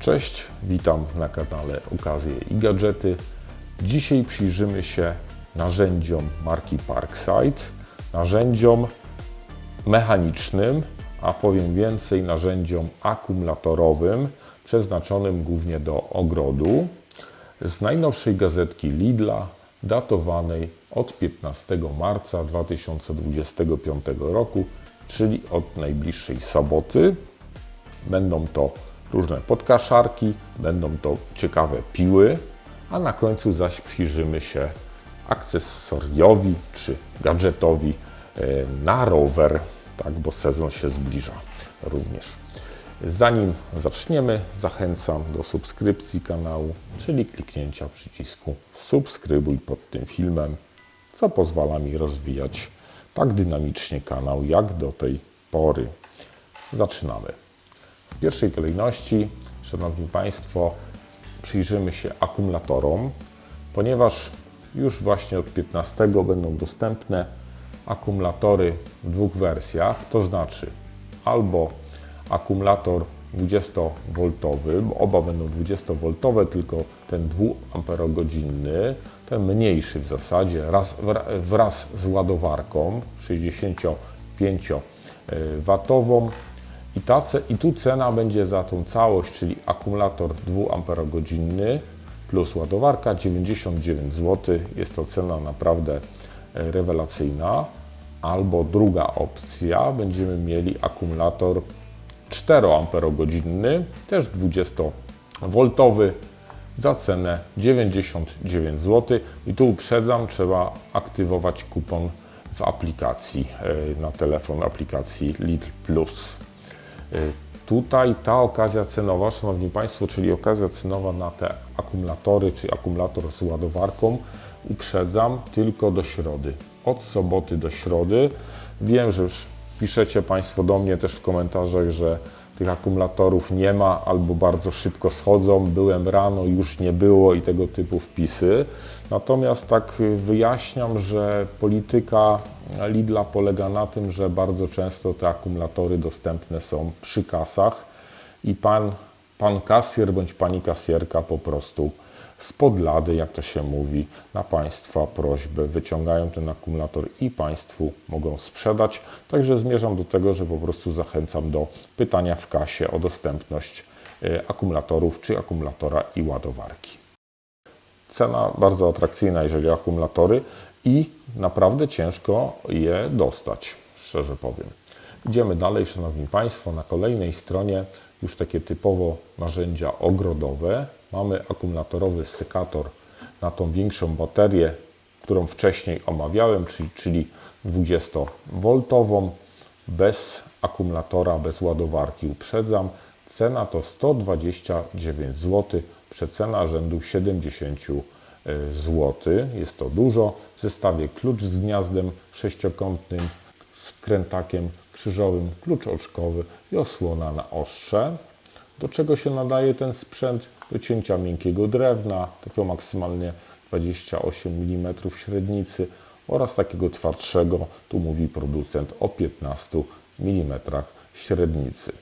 Cześć, witam na kanale Okazje i Gadżety. Dzisiaj przyjrzymy się narzędziom marki Parkside, narzędziom mechanicznym, a powiem więcej, narzędziom akumulatorowym, przeznaczonym głównie do ogrodu, z najnowszej gazetki Lidla, datowanej od 15 marca 2025 roku, czyli od najbliższej soboty. Będą to różne podkaszarki, będą to ciekawe piły, a na końcu zaś przyjrzymy się akcesoriowi czy gadżetowi e, na rower, tak, bo sezon się zbliża również. Zanim zaczniemy, zachęcam do subskrypcji kanału, czyli kliknięcia przycisku subskrybuj pod tym filmem, co pozwala mi rozwijać tak dynamicznie kanał jak do tej pory. Zaczynamy. W pierwszej kolejności, Szanowni Państwo, przyjrzymy się akumulatorom, ponieważ już właśnie od 15 będą dostępne akumulatory w dwóch wersjach, to znaczy albo akumulator 20V, bo oba będą 20V, tylko ten 2 Ah, ten mniejszy w zasadzie, raz, wraz z ładowarką 65W i, ta, I tu cena będzie za tą całość, czyli akumulator 2 Ah plus ładowarka 99 zł. Jest to cena naprawdę rewelacyjna. Albo druga opcja, będziemy mieli akumulator 4 Ah, też 20V za cenę 99 zł. I tu uprzedzam, trzeba aktywować kupon w aplikacji na telefon, aplikacji Lidl Plus. Tutaj ta okazja cenowa, Szanowni Państwo, czyli okazja cenowa na te akumulatory, czy akumulator z ładowarką, uprzedzam tylko do środy. Od soboty do środy. Wiem, że już piszecie Państwo do mnie też w komentarzach, że tych akumulatorów nie ma albo bardzo szybko schodzą. Byłem rano, już nie było i tego typu wpisy. Natomiast tak wyjaśniam, że polityka Lidla polega na tym, że bardzo często te akumulatory dostępne są przy kasach i pan, pan kasjer bądź pani kasjerka po prostu spod lady, jak to się mówi, na Państwa prośbę wyciągają ten akumulator i Państwu mogą sprzedać. Także zmierzam do tego, że po prostu zachęcam do pytania w kasie o dostępność akumulatorów czy akumulatora i ładowarki. Cena bardzo atrakcyjna, jeżeli o akumulatory i naprawdę ciężko je dostać, szczerze powiem. Idziemy dalej, Szanowni Państwo. Na kolejnej stronie już takie typowo narzędzia ogrodowe. Mamy akumulatorowy sekator na tą większą baterię, którą wcześniej omawiałem, czyli, czyli 20V, bez akumulatora, bez ładowarki. Uprzedzam, cena to 129 zł, przecena rzędu 70 zł zł. Jest to dużo. W zestawie klucz z gniazdem sześciokątnym, z krętakiem krzyżowym, klucz oczkowy i osłona na ostrze. Do czego się nadaje ten sprzęt? Do cięcia miękkiego drewna, takiego maksymalnie 28 mm średnicy oraz takiego twardszego, tu mówi producent o 15 mm średnicy.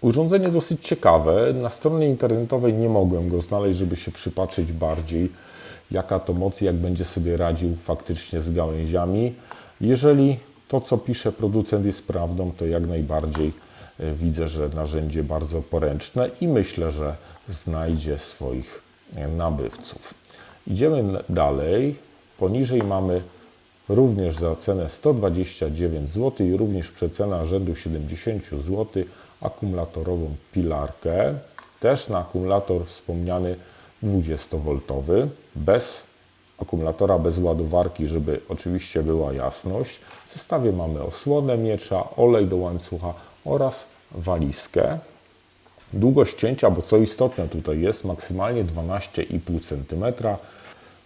Urządzenie dosyć ciekawe. Na stronie internetowej nie mogłem go znaleźć, żeby się przypatrzeć bardziej, jaka to moc, jak będzie sobie radził faktycznie z gałęziami. Jeżeli to, co pisze producent jest prawdą, to jak najbardziej widzę, że narzędzie bardzo poręczne i myślę, że znajdzie swoich nabywców. Idziemy dalej. Poniżej mamy również za cenę 129 zł i również przecena rzędu 70 zł akumulatorową pilarkę, też na akumulator wspomniany 20V, bez akumulatora, bez ładowarki, żeby oczywiście była jasność. W zestawie mamy osłonę miecza, olej do łańcucha oraz walizkę. Długość cięcia, bo co istotne tutaj jest, maksymalnie 12,5 cm.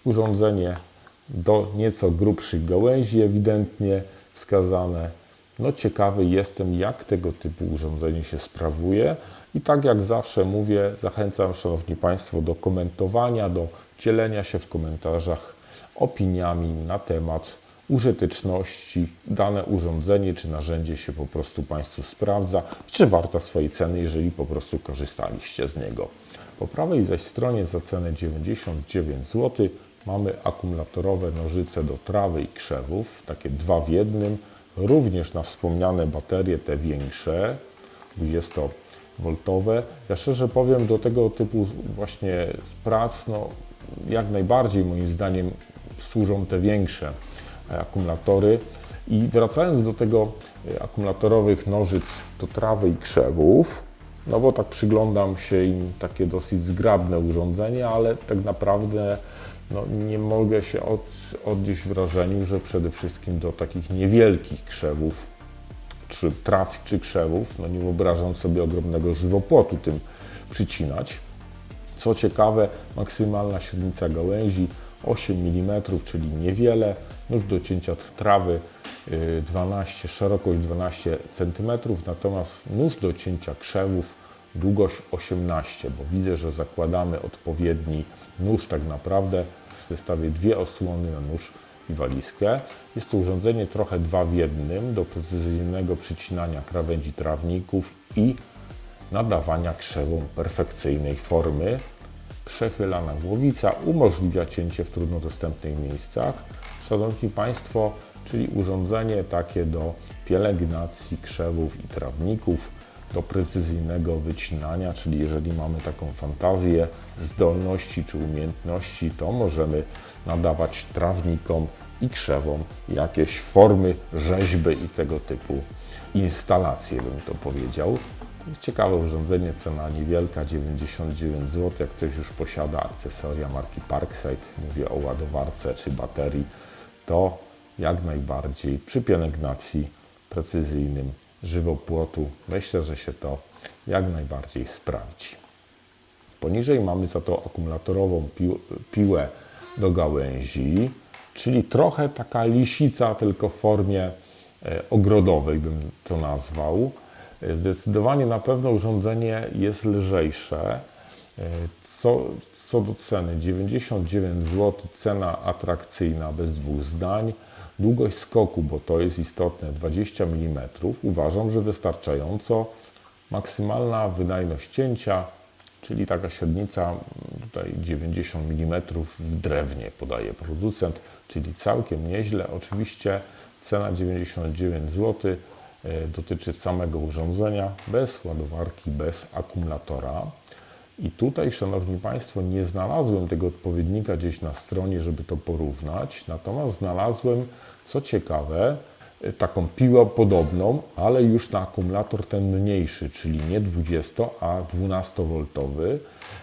Urządzenie do nieco grubszych gałęzi ewidentnie wskazane. No ciekawy jestem, jak tego typu urządzenie się sprawuje. I tak jak zawsze mówię, zachęcam Szanowni Państwo do komentowania, do dzielenia się w komentarzach opiniami na temat użyteczności dane urządzenie czy narzędzie się po prostu Państwu sprawdza, czy warta swojej ceny, jeżeli po prostu korzystaliście z niego. Po prawej zaś stronie za cenę 99 zł mamy akumulatorowe nożyce do trawy i krzewów, takie dwa w jednym, również na wspomniane baterie te większe, 20V. Ja szczerze powiem, do tego typu właśnie prac, no, jak najbardziej moim zdaniem służą te większe akumulatory. I wracając do tego e, akumulatorowych nożyc do trawy i krzewów, no bo tak przyglądam się im takie dosyć zgrabne urządzenie, ale tak naprawdę no, nie mogę się od, odnieść wrażeniu, że przede wszystkim do takich niewielkich krzewów, czy traw, czy krzewów, no nie wyobrażam sobie ogromnego żywopłotu tym przycinać. Co ciekawe, maksymalna średnica gałęzi 8 mm, czyli niewiele. Nóż do cięcia trawy y, 12, szerokość 12 cm, natomiast nóż do cięcia krzewów długość 18, bo widzę, że zakładamy odpowiedni nóż tak naprawdę. Wystawię dwie osłony na nóż i walizkę. Jest to urządzenie trochę dwa w jednym do precyzyjnego przycinania krawędzi trawników i nadawania krzewom perfekcyjnej formy. Przechylana głowica umożliwia cięcie w trudno dostępnych miejscach. Szanowni Państwo, czyli urządzenie takie do pielęgnacji krzewów i trawników, do precyzyjnego wycinania, czyli jeżeli mamy taką fantazję, zdolności czy umiejętności, to możemy nadawać trawnikom i krzewom jakieś formy, rzeźby i tego typu instalacje, bym to powiedział. Ciekawe urządzenie, cena niewielka, 99 zł. Jak ktoś już posiada akcesoria marki Parkside, mówię o ładowarce czy baterii, to jak najbardziej przy pielęgnacji precyzyjnym żywopłotu myślę, że się to jak najbardziej sprawdzi. Poniżej mamy za to akumulatorową pił piłę do gałęzi, czyli trochę taka lisica, tylko w formie e, ogrodowej bym to nazwał. Zdecydowanie na pewno urządzenie jest lżejsze. Co, co do ceny, 99 zł, cena atrakcyjna, bez dwóch zdań. Długość skoku, bo to jest istotne, 20 mm. Uważam, że wystarczająco. Maksymalna wydajność cięcia, czyli taka średnica tutaj 90 mm w drewnie podaje producent, czyli całkiem nieźle. Oczywiście cena 99 zł dotyczy samego urządzenia, bez ładowarki, bez akumulatora. I tutaj, Szanowni Państwo, nie znalazłem tego odpowiednika gdzieś na stronie, żeby to porównać, natomiast znalazłem, co ciekawe, taką piłę podobną, ale już na akumulator ten mniejszy, czyli nie 20, a 12V.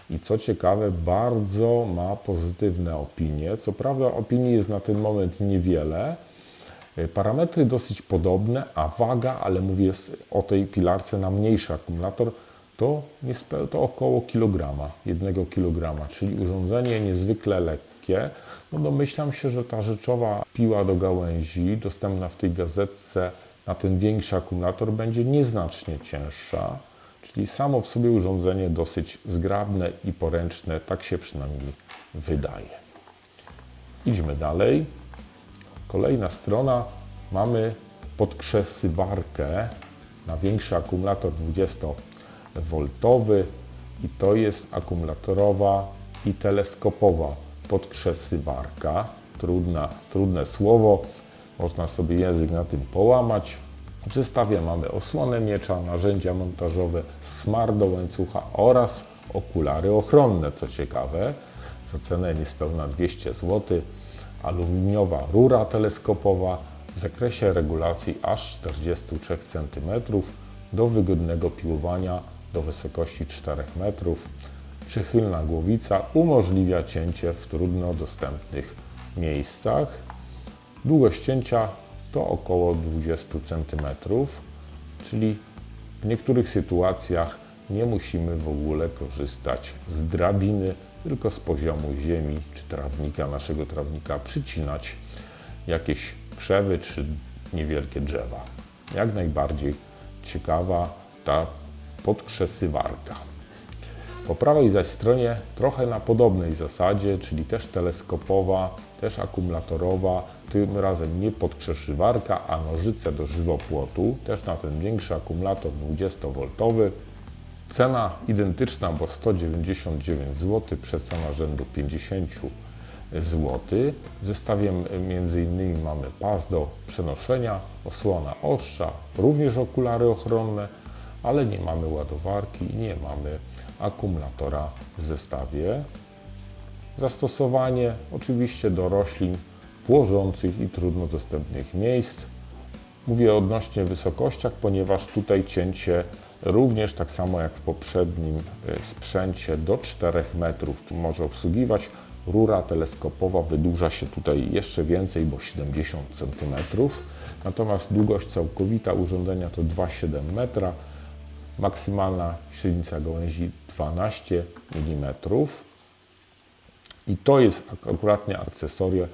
I co ciekawe, bardzo ma pozytywne opinie. Co prawda, opinii jest na ten moment niewiele. Parametry dosyć podobne, a waga, ale mówię o tej pilarce na mniejszy akumulator, to, to około kilograma, jednego kilograma, czyli urządzenie niezwykle lekkie. No domyślam się, że ta rzeczowa piła do gałęzi dostępna w tej gazetce na ten większy akumulator będzie nieznacznie cięższa, czyli samo w sobie urządzenie dosyć zgrabne i poręczne, tak się przynajmniej wydaje. Idźmy dalej. Kolejna strona, mamy podkrzesywarkę na większy akumulator 20V i to jest akumulatorowa i teleskopowa podkrzesywarka. Trudna, trudne słowo, można sobie język na tym połamać. W zestawie mamy osłonę miecza, narzędzia montażowe, smar do łańcucha oraz okulary ochronne, co ciekawe, za cenę niespełna 200 zł. Aluminiowa rura teleskopowa w zakresie regulacji aż 43 cm do wygodnego piłowania do wysokości 4 metrów. Przychylna głowica umożliwia cięcie w trudno dostępnych miejscach. Długość cięcia to około 20 cm, czyli w niektórych sytuacjach nie musimy w ogóle korzystać z drabiny, tylko z poziomu ziemi czy trawnika, naszego trawnika, przycinać jakieś krzewy czy niewielkie drzewa. Jak najbardziej ciekawa ta podkrzesywarka. Po prawej zaś stronie trochę na podobnej zasadzie, czyli też teleskopowa, też akumulatorowa, tym razem nie podkrzeszywarka, a nożyce do żywopłotu, też na ten większy akumulator 20V. Cena identyczna, bo 199 zł, przecena rzędu 50 zł. W zestawie innymi mamy pas do przenoszenia, osłona ostrza, również okulary ochronne, ale nie mamy ładowarki i nie mamy akumulatora w zestawie. Zastosowanie oczywiście do roślin płożących i trudno dostępnych miejsc. Mówię odnośnie wysokościach, ponieważ tutaj cięcie również tak samo jak w poprzednim e, sprzęcie do 4 metrów może obsługiwać. Rura teleskopowa wydłuża się tutaj jeszcze więcej, bo 70 cm. Natomiast długość całkowita urządzenia to 2,7 metra. Maksymalna średnica gałęzi 12 mm. I to jest akuratnie akcesoria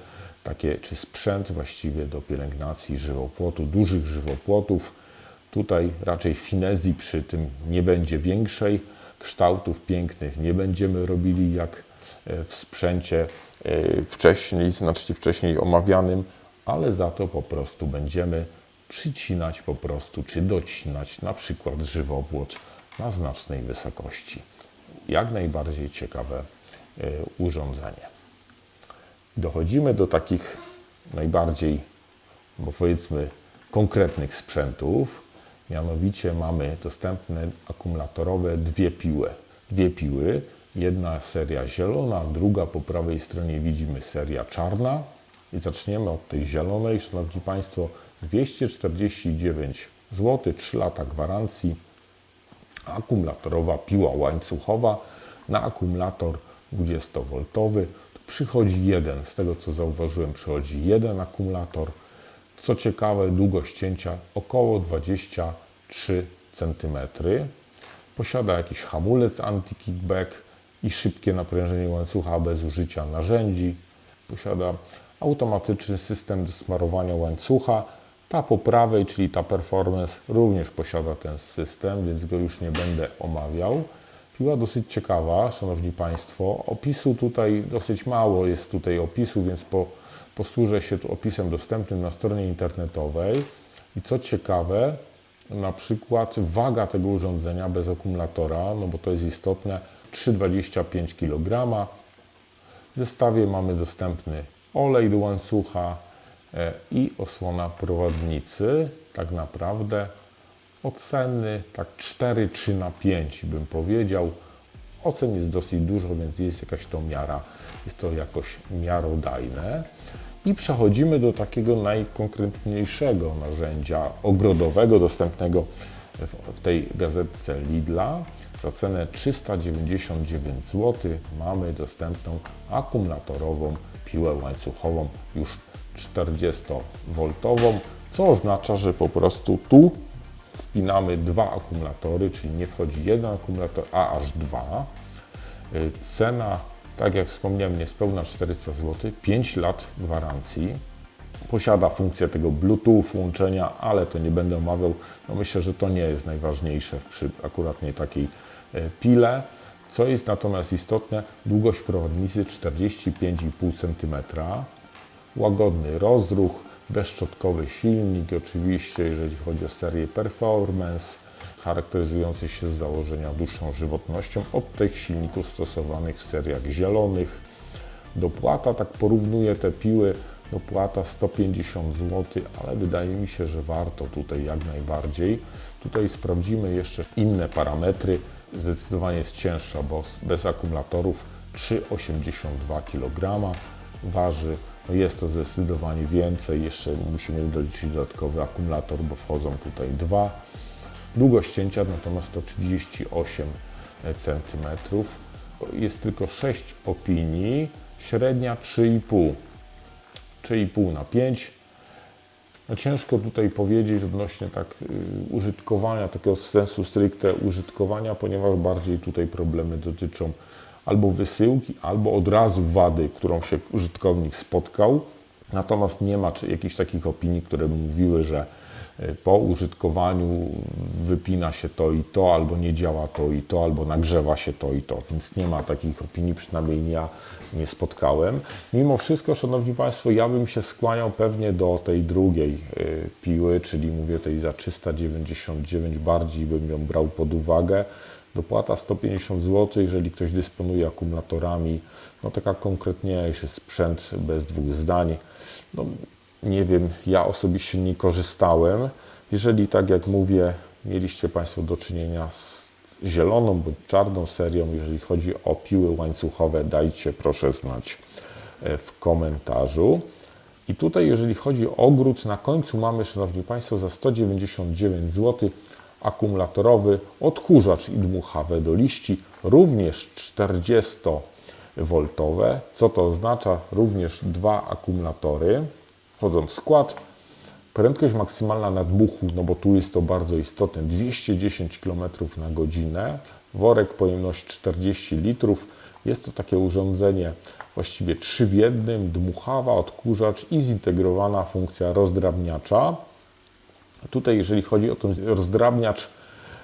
takie, czy sprzęt właściwie do pielęgnacji żywopłotu, dużych żywopłotów. Tutaj raczej finezji przy tym nie będzie większej, kształtów pięknych nie będziemy robili jak e, w sprzęcie e, wcześniej, znaczy wcześniej omawianym, ale za to po prostu będziemy przycinać po prostu, czy docinać na przykład żywopłot na znacznej wysokości. Jak najbardziej ciekawe e, urządzenie. Dochodzimy do takich najbardziej, bo powiedzmy, konkretnych sprzętów. Mianowicie mamy dostępne akumulatorowe dwie piły. Dwie piły, jedna seria zielona, druga po prawej stronie widzimy seria czarna. I zaczniemy od tej zielonej, Szanowni Państwo, 249 zł, 3 lata gwarancji. Akumulatorowa piła łańcuchowa na akumulator 20V przychodzi jeden. Z tego co zauważyłem, przychodzi jeden akumulator. Co ciekawe, długość cięcia około 23 cm. Posiada jakiś hamulec anti-kickback i szybkie naprężenie łańcucha bez użycia narzędzi. Posiada automatyczny system do smarowania łańcucha. Ta po prawej, czyli ta Performance, również posiada ten system, więc go już nie będę omawiał. Piła dosyć ciekawa, Szanowni Państwo. Opisu tutaj dosyć mało jest tutaj opisu, więc po, posłużę się tu opisem dostępnym na stronie internetowej. I co ciekawe, na przykład waga tego urządzenia bez akumulatora, no bo to jest istotne, 3,25 kg. W zestawie mamy dostępny olej do łańcucha e, i osłona prowadnicy. Tak naprawdę Oceny tak 4, 3 na 5 bym powiedział. Ocen jest dosyć dużo, więc jest jakaś to miara, jest to jakoś miarodajne. I przechodzimy do takiego najkonkretniejszego narzędzia ogrodowego dostępnego w tej gazetce Lidla. Za cenę 399 zł mamy dostępną akumulatorową piłę łańcuchową już 40V, co oznacza, że po prostu tu wpinamy dwa akumulatory, czyli nie wchodzi jeden akumulator, a aż dwa. Y, cena, tak jak wspomniałem, niespełna 400 zł, 5 lat gwarancji. Posiada funkcję tego Bluetooth łączenia, ale to nie będę omawiał. No myślę, że to nie jest najważniejsze przy akuratnie takiej y, pile. Co jest natomiast istotne, długość prowadnicy 45,5 cm, łagodny rozruch, bezszczotkowy silnik, oczywiście jeżeli chodzi o serię Performance, charakteryzujący się z założenia dłuższą żywotnością od tych silników stosowanych w seriach zielonych. Dopłata, tak porównuję te piły, dopłata 150 zł, ale wydaje mi się, że warto tutaj jak najbardziej. Tutaj sprawdzimy jeszcze inne parametry. Zdecydowanie jest cięższa, bo bez akumulatorów 3,82 kg waży jest to zdecydowanie więcej. Jeszcze musimy doliczyć dodatkowy akumulator, bo wchodzą tutaj dwa. Długość cięcia natomiast to 38 cm. Jest tylko 6 opinii, średnia 3,5. 3,5 na 5. No ciężko tutaj powiedzieć odnośnie tak y, użytkowania, takiego sensu stricte użytkowania, ponieważ bardziej tutaj problemy dotyczą albo wysyłki, albo od razu wady, którą się użytkownik spotkał. Natomiast nie ma jakichś takich opinii, które by mówiły, że y, po użytkowaniu wypina się to i to, albo nie działa to i to, albo nagrzewa się to i to, więc nie ma takich opinii, przynajmniej ja nie spotkałem. Mimo wszystko, Szanowni Państwo, ja bym się skłaniał pewnie do tej drugiej y, piły, czyli mówię tej za 399, bardziej bym ją brał pod uwagę. Dopłata 150 zł, jeżeli ktoś dysponuje akumulatorami, no taka konkretniejszy sprzęt bez dwóch zdań. No, nie wiem, ja osobiście nie korzystałem. Jeżeli tak jak mówię, mieliście Państwo do czynienia z zieloną bądź czarną serią, jeżeli chodzi o piły łańcuchowe, dajcie proszę znać e, w komentarzu. I tutaj, jeżeli chodzi o ogród, na końcu mamy, Szanowni Państwo, za 199 zł akumulatorowy odkurzacz i dmuchawe do liści, również 40V. Co to oznacza? Również dwa akumulatory wchodzą w skład. Prędkość maksymalna nadmuchu, no bo tu jest to bardzo istotne, 210 km na godzinę. Worek pojemność 40 litrów. Jest to takie urządzenie właściwie trzy w jednym, dmuchawa, odkurzacz i zintegrowana funkcja rozdrabniacza. Tutaj, jeżeli chodzi o ten rozdrabniacz,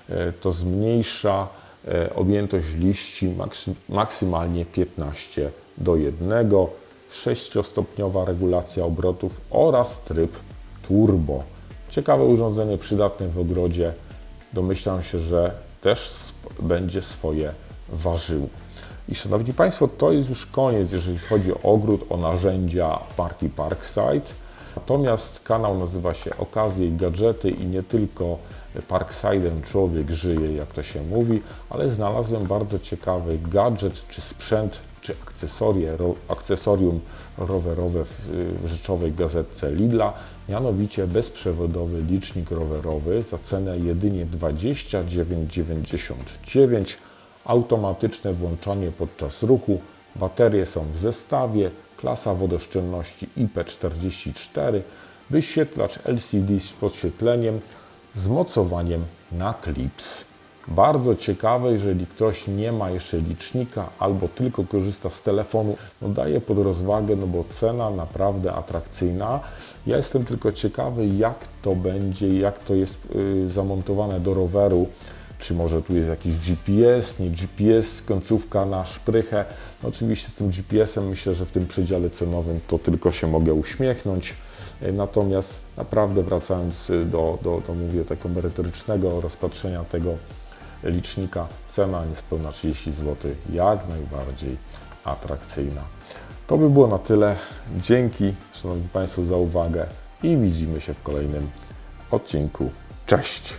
e, to zmniejsza e, objętość liści maksy- maksymalnie 15 do 1, 6-stopniowa regulacja obrotów oraz tryb turbo. Ciekawe urządzenie, przydatne w ogrodzie. Domyślam się, że też będzie swoje ważył. I Szanowni Państwo, to jest już koniec, jeżeli chodzi o ogród, o narzędzia marki Parkside. Natomiast kanał nazywa się Okazje i Gadżety i nie tylko Parkside'em człowiek żyje, jak to się mówi, ale znalazłem bardzo ciekawy gadżet, czy sprzęt, czy akcesorie, ro, akcesorium rowerowe w, w rzeczowej gazetce Lidla, mianowicie bezprzewodowy licznik rowerowy za cenę jedynie 29,99 automatyczne włączanie podczas ruchu, baterie są w zestawie, klasa wodoszczelności IP44, wyświetlacz LCD z podświetleniem, z mocowaniem na klips. Bardzo ciekawe, jeżeli ktoś nie ma jeszcze licznika albo tylko korzysta z telefonu, no daję pod rozwagę, no bo cena naprawdę atrakcyjna. Ja jestem tylko ciekawy, jak to będzie, jak to jest y, zamontowane do roweru czy może tu jest jakiś GPS, nie GPS, końcówka na szprychę. No oczywiście z tym GPS-em myślę, że w tym przedziale cenowym to tylko się mogę uśmiechnąć. E, Natomiast naprawdę wracając do, do, do mówię, tego merytorycznego rozpatrzenia tego licznika, cena niespełna 30 zł, jak najbardziej atrakcyjna. To by było na tyle. Dzięki Szanowni Państwo za uwagę i widzimy się w kolejnym odcinku. Cześć!